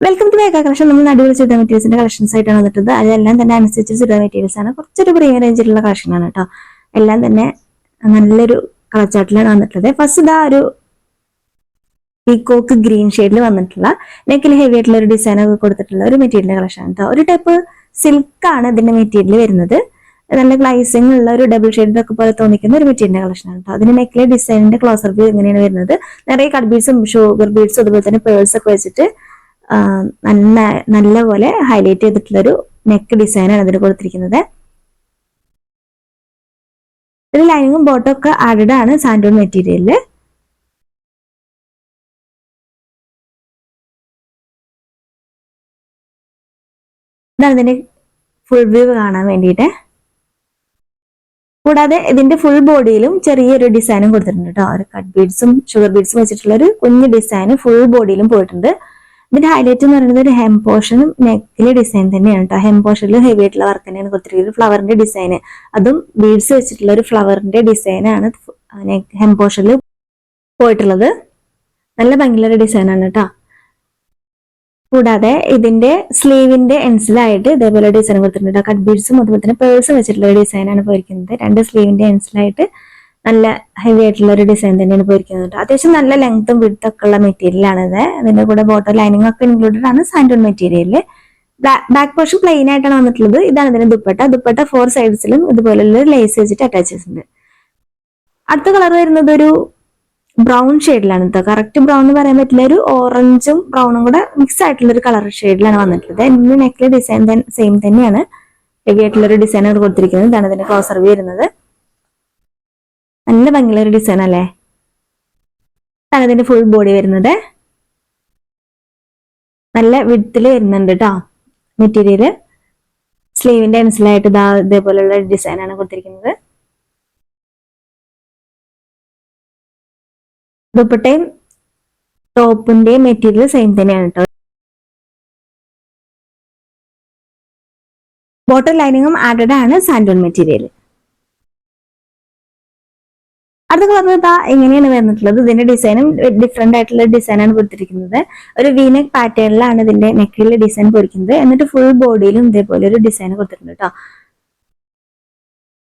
Welcome to വേഗ collection നമ്മൾ അടിപൊളി ചുരിദാർ മെറ്റീരിയൽസിന്റെ കളക്ഷൻസ് ആയിട്ടാണ് വന്നിട്ടത് അതെല്ലാം തന്നെ അനുസരിച്ച് ചുരിദാർ മെറ്റീരിയൽസ് ആണ്. കുറച്ചൊരു പ്രീമിയം റേഞ്ചിലുള്ള കളക്ഷൻ ആണ് കേട്ടോ എല്ലാം തന്നെ നല്ലൊരു കളർ ചാർട്ടിലാണ് വന്നിട്ടുള്ളത്. ഫസ്റ്റ് ഇതാ ഒരു പീക്കോക്ക് ഗ്രീൻ ഷെയ്ഡിൽ വന്നിട്ടുള്ള നെക്കിൽ ഹെവി ആയിട്ടുള്ള ഒരു ഡിസൈൻ ഒക്കെ കൊടുത്തിട്ടുള്ള ഒരു മെറ്റീരിയൽ കളക്ഷൻ കേട്ടോ ഒരു ടൈപ്പ് സിൽക്ക് ആണ് ഇതിന്റെ മെറ്റീരിയൽ വരുന്നത്. നല്ല ഗ്ലൈസിംഗ് ഉള്ള ഒരു ഡബിൾ ഷെയ്ഡ് ഒക്കെ പോലെ തോന്നിക്കുന്ന ഒരു മെറ്റീരിയൽ കളക്ഷൻ കേട്ടോ അതിന്റെ നെക്കിലെ ഡിസൈനിന്റെ ക്ലോസർ വ്യൂ എങ്ങനെയാണ് വരുന്നത്. നിറയെ കട്ട് ബീഡ്സും ഷുഗർ ബീഡ്സും അതുപോലെ തന്നെ പേഴ്സ് ഒക്കെ വെച്ചിട്ട് നല്ല നല്ല പോലെ ഹൈലൈറ്റ് ചെയ്തിട്ടുള്ളൊരു നെക്ക് ഡിസൈനാണ് ഇതിന് കൊടുത്തിരിക്കുന്നത്. ഇതിൽ ലൈനിങ്ങും ബോട്ടും ഒക്കെ ആഡഡ് ആണ് സാൻഡോൺ മെറ്റീരിയലിൽ ഇതാണ് ഇതിന്റെ ഫുൾ വ്യൂ കാണാൻ വേണ്ടിയിട്ട്. കൂടാതെ ഇതിന്റെ ഫുൾ ബോഡിയിലും ചെറിയൊരു ഡിസൈനും കൊടുത്തിട്ടുണ്ട് കേട്ടോ കട്ട് ബീഡ്സും ഷുഗർ ബീഡ്സും വെച്ചിട്ടുള്ള ഒരു കുഞ്ഞു ഡിസൈൻ ഫുൾ ബോഡിയിലും പോയിട്ടുണ്ട്. ഇതിന്റെ ഹൈലൈറ്റ് എന്ന് പറയുന്നത് ഒരു ഹെം പോർഷനും നെക്കിലെ ഡിസൈൻ തന്നെയാണ് കേട്ടോ ഹെം പോർഷനിൽ ഹെവി ആയിട്ടുള്ള വർക്ക് തന്നെയാണ് കൊടുത്തിരിക്കുന്നത്. ഫ്ലവറിന്റെ ഡിസൈൻ അതും ബീഡ്സ് വെച്ചിട്ടുള്ള ഒരു ഫ്ലവറിന്റെ ഡിസൈനാണ് ഹെം പോർഷനിൽ പോയിട്ടുള്ളത്. നല്ല ഭംഗിയുള്ള ഡിസൈനാണ് കേട്ടോ കൂടാതെ ഇതിന്റെ സ്ലീവിന്റെ എൻസിലായിട്ട് ഇതേപോലെ ഡിസൈൻ കൊടുത്തിട്ടുണ്ട് കട്ട് ബീഡ്സും അതുപോലെ തന്നെ പേഴ്സും വെച്ചിട്ടുള്ള ഡിസൈനാണ് പോയിരിക്കുന്നത്. രണ്ട് സ്ലീവിന്റെ എൻസിലായിട്ട് നല്ല ഹെവി ആയിട്ടുള്ള ഒരു ഡിസൈൻ തന്നെയാണ് പോയിരിക്കുന്നത്. അത്യാവശ്യം നല്ല ലെങ്ത്തും ഒക്കെ ഉള്ള മെറ്റീരിയൽ ആണ് ഇത്. അതിന്റെ കൂടെ ബോട്ടം ലൈനിങ് ഒക്കെ ഇൻക്ലൂഡഡ് ആണ് സാൻഡോൺ മെറ്റീരിയൽ ബാക്ക് പോർഷൻ പ്ലെയിൻ ആയിട്ടാണ് വന്നിട്ടുള്ളത്. ഇതാണ് ഇതിന്റെ ദുപ്പട്ട. ദുപ്പട്ട ഫോർ സൈഡ്സിലും ഇതുപോലുള്ള ലേസ് വെച്ചിട്ട് അറ്റാച്ച് ചെയ്തിട്ടുണ്ട് അടുത്ത കളർ വരുന്നത് ഒരു ബ്രൗൺ ഷെയ്ഡിലാണ് ഇത് കറക്റ്റ് ബ്രൗൺ എന്ന് പറയാൻ പറ്റില്ല. ഒരു ഓറഞ്ചും ബ്രൗണും കൂടെ മിക്സ് ആയിട്ടുള്ള ഒരു കളർ ഷെയ്ഡിലാണ് വന്നിട്ടുള്ളത്. എന്റെ നെക്കിലെ ഡിസൈൻ സെയിം തന്നെയാണ്. ഹെവി ആയിട്ടുള്ള ഒരു ഡിസൈൻ ആണ് കൊടുത്തിരിക്കുന്നത്. ഇതാണ് ഇതിന്റെ ക്ലോസർ വ്യൂ വരുന്നത്. നല്ല ഭംഗിയുള്ള ഒരു ഡിസൈൻ അല്ലേ ഇതിന്റെ ഫുൾ ബോഡി വരുന്നത്. നല്ല വിഡ്ത്തിൽ വരുന്നുണ്ട് കേട്ടോ മെറ്റീരിയൽ സ്ലീവിന്റെ അനുസരിച്ചായിട്ട് ഇതാ ഇതേപോലെയുള്ള ആണ് കൊടുത്തിരിക്കുന്നത്. ദുപ്പട്ടയും ടോപ്പിന്റെയും മെറ്റീരിയൽ സെയിം തന്നെയാണ് കേട്ടോ ബോട്ടം ലൈനിങ്ങും ആഡഡ് ആണ് സാൻഡോൺ മെറ്റീരിയൽ അടുത്ത കളർ ഇതാ എങ്ങനെയാണ് വന്നിട്ടുള്ളത്. ഇതിന്റെ ഡിസൈനും ഡിഫറെന്റ് ആയിട്ടുള്ള ഡിസൈനാണ് കൊടുത്തിരിക്കുന്നത്. ഒരു വീനെക് പാറ്റേണിലാണ് ഇതിന്റെ നെക്കിലെ ഡിസൈൻ പൊരിക്കുന്നത്. എന്നിട്ട് ഫുൾ ബോഡിയിലും ഇതേപോലെ ഒരു ഡിസൈൻ കൊടുത്തിട്ടുണ്ട് കേട്ടോ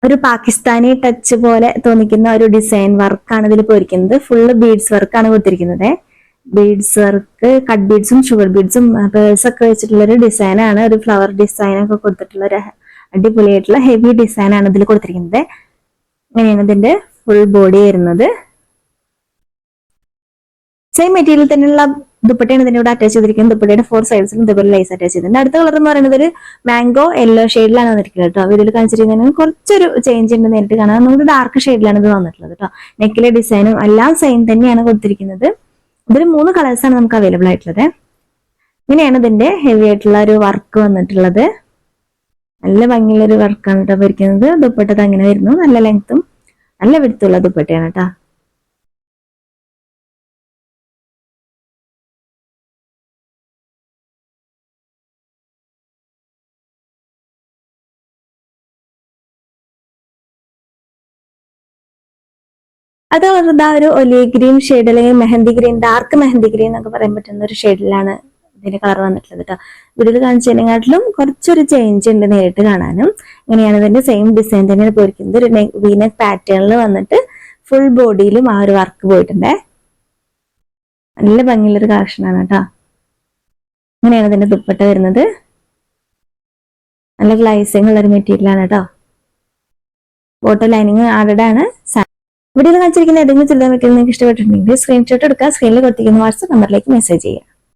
ഒരു പാകിസ്ഥാനി ടച്ച് പോലെ തോന്നിക്കുന്ന ഒരു ഡിസൈൻ വർക്കാണ് ഇതിൽ പൊരിക്കുന്നത്. ഫുള്ള് ബീഡ്സ് വർക്കാണ് കൊടുത്തിരിക്കുന്നത്. ബീഡ്സ് വർക്ക് കട്ട് ബീഡ്സും ഷുഗർ ബീഡ്സും പേഴ്സ് ഒക്കെ വെച്ചിട്ടുള്ള ഒരു ഡിസൈനാണ് ഒരു ഫ്ലവർ ഡിസൈൻ ഒക്കെ കൊടുത്തിട്ടുള്ള ഒരു അടിപൊളിയായിട്ടുള്ള ഹെവി ഡിസൈനാണ് ഇതിൽ കൊടുത്തിരിക്കുന്നത്. ഇങ്ങനെയാണ് ഇതിന്റെ ഫുൾ ബോഡി വരുന്നത് സെയിം മെറ്റീരിയൽ തന്നെയുള്ള ദുപ്പട്ടയാണ് ഇതിന്റെ കൂടെ അറ്റാച്ച് ചെയ്തിരിക്കുന്നത്. ദുപ്പട്ടയുടെ ഫോർ സൈഡ്സിലും ഇതുപോലെ ലൈസ് അറ്റാച്ച് ചെയ്തിട്ടുണ്ട്. അടുത്ത കളർ എന്ന് പറയുന്നത് ഒരു മാംഗോ യെല്ലോ ഷെയ്ഡിലാണ് വന്നിരിക്കുന്നത് കേട്ടോ. വീഡിയോയിൽ കാണിച്ചിരിക്കുന്നതിന് കുറച്ചൊരു ചേഞ്ച് ഉണ്ട് നേരിട്ട് കാണാം. നമുക്ക് ഡാർക്ക് ഷെയ്ഡിലാണ് ഇത് വന്നിട്ടുള്ളത് കേട്ടോ. നെക്കിലെ ഡിസൈനും എല്ലാം സെയിം തന്നെയാണ് കൊടുത്തിരിക്കുന്നത്. ഇതിൽ മൂന്ന് കളേഴ്സാണ് നമുക്ക് അവൈലബിൾ ആയിട്ടുള്ളത്. ഇങ്ങനെയാണ് ഇതിന്റെ ഹെവി ആയിട്ടുള്ള ഒരു വർക്ക് വന്നിട്ടുള്ളത്. നല്ല ഭംഗിയുള്ള ഒരു വർക്കാണ് കേട്ടോ വരിക്കുന്നത് ദുപ്പട്ടത് അങ്ങനെ വരുന്നു. നല്ല ലെങ്ത്തും നല്ല വിടുത്തുള്ള ദുപ്പട്ടയാണ് കേട്ടാ അത് ഒരു ഒലി ഗ്രീൻ ഷെയ്ഡ് അല്ലെങ്കിൽ mehndi green dark mehndi green എന്നൊക്കെ പറയാൻ പറ്റുന്ന ഒരു ഷെയ്ഡിലാണ് ഇതിന്റെ കളർ വന്നിട്ടുള്ളത് കേട്ടോ വീഡിയോയിൽ കാണിച്ചതിനെക്കാട്ടിലും കുറച്ചൊരു ചേഞ്ച് ഉണ്ട് നേരിട്ട് കാണാനും. ഇങ്ങനെയാണ് ഇതിന്റെ സെയിം ഡിസൈൻ തന്നെയാണ് പോയിരിക്കുന്നത്. ഒരു വീനക് പാറ്റേണിൽ വന്നിട്ട് ഫുൾ ബോഡിയിലും ആ ഒരു വർക്ക് പോയിട്ടുണ്ടേ. നല്ല ഭംഗിയുള്ളൊരു കളക്ഷനാണ് കേട്ടോ ഇങ്ങനെയാണ് ഇതിന്റെ ദുപ്പട്ട വരുന്നത്. നല്ല ഗ്ലൈസിങ് ഉള്ളൊരു മെറ്റീരിയൽ ആണ് കേട്ടോ ബോട്ടം ലൈനിങ് ആഡഡ് ആണ്. വീഡിയോയിൽ കാണിച്ചിരിക്കുന്ന ഏതെങ്കിലും ചില മെറ്റീരിയൽ നിങ്ങൾക്ക് ഇഷ്ടപ്പെട്ടിട്ടുണ്ടെങ്കിൽ സ്ക്രീൻഷോട്ട് എടുക്കുക. സ്ക്രീനിൽ കൊടുത്തിരിക്കുന്ന വാട്സ്ആപ്പ് നമ്പറിലേക്ക് മെസ്സേജ് ചെയ്യുക.